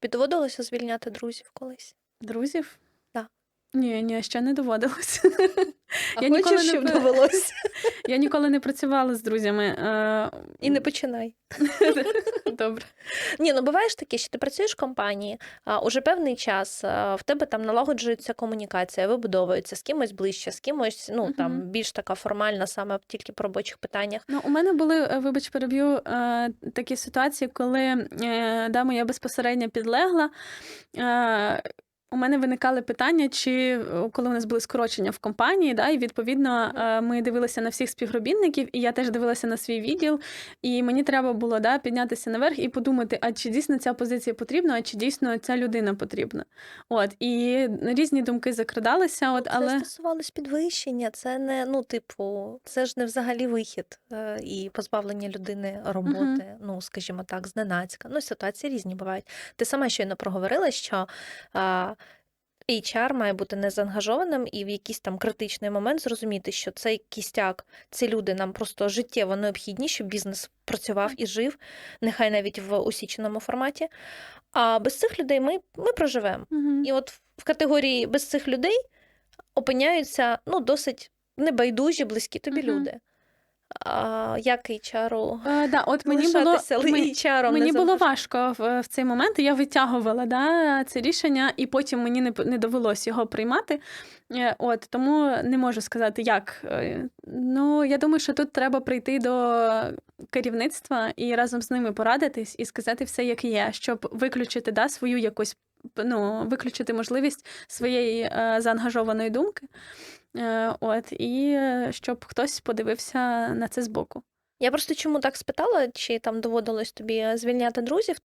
Тобі доводилося звільняти друзів колись? Друзів? Да. Ні, ні, ще не доводилось. А Я ніколи не довелося? Я ніколи не працювала з друзями. е, І не починай. Добре. Ні, ну буває ж таке, що ти працюєш в компанії, а, уже певний час, в тебе там налагоджується комунікація, вибудовується з кимось ближче, з кимось, ну там більш така формальна, саме тільки по робочих питаннях. Ну, у мене були, е, вибач, переб'ю е, такі ситуації, коли да, моя безпосередня підлегла. У мене виникали питання, чи е, коли у нас були скорочення в компанії, да, і відповідно е, ми дивилися на всіх співробітників, і я теж дивилася на свій відділ. І мені треба було да, піднятися наверх і подумати, а чи дійсно ця позиція потрібна, а чи дійсно ця людина потрібна. От і різні думки закрадалися. От, Це стосувалось підвищення, це не ну, типу, це ж не взагалі вихід е, і позбавлення людини роботи, ну скажімо так, зненацька. Ну, ситуації різні бувають. Ти сама щойно проговорила, що HR має бути незаангажованим і в якийсь там критичний момент зрозуміти, що цей кістяк, ці люди нам просто життєво необхідні, щоб бізнес працював і жив, нехай навіть в усіченому форматі. А без цих людей ми, ми проживемо. Мгм. І от в категорії без цих людей опиняються ну, досить небайдужі, близькі тобі Мгм. люди. А, як Е, да, от мені було, мені- HR? Мені було важко в, в цей момент. Я витягувала да, це рішення, і потім мені не, не довелось його приймати. Е, От тому не можу сказати, як. Е, Ну я думаю, що тут треба прийти до керівництва і разом з ними порадитись і сказати все, як є, щоб виключити да, свою якусь ну, виключити можливість своєї е, заангажованої думки. Е, От, і е, щоб хтось подивився на це збоку. Я просто чому так спитала, чи там доводилось тобі звільняти друзів,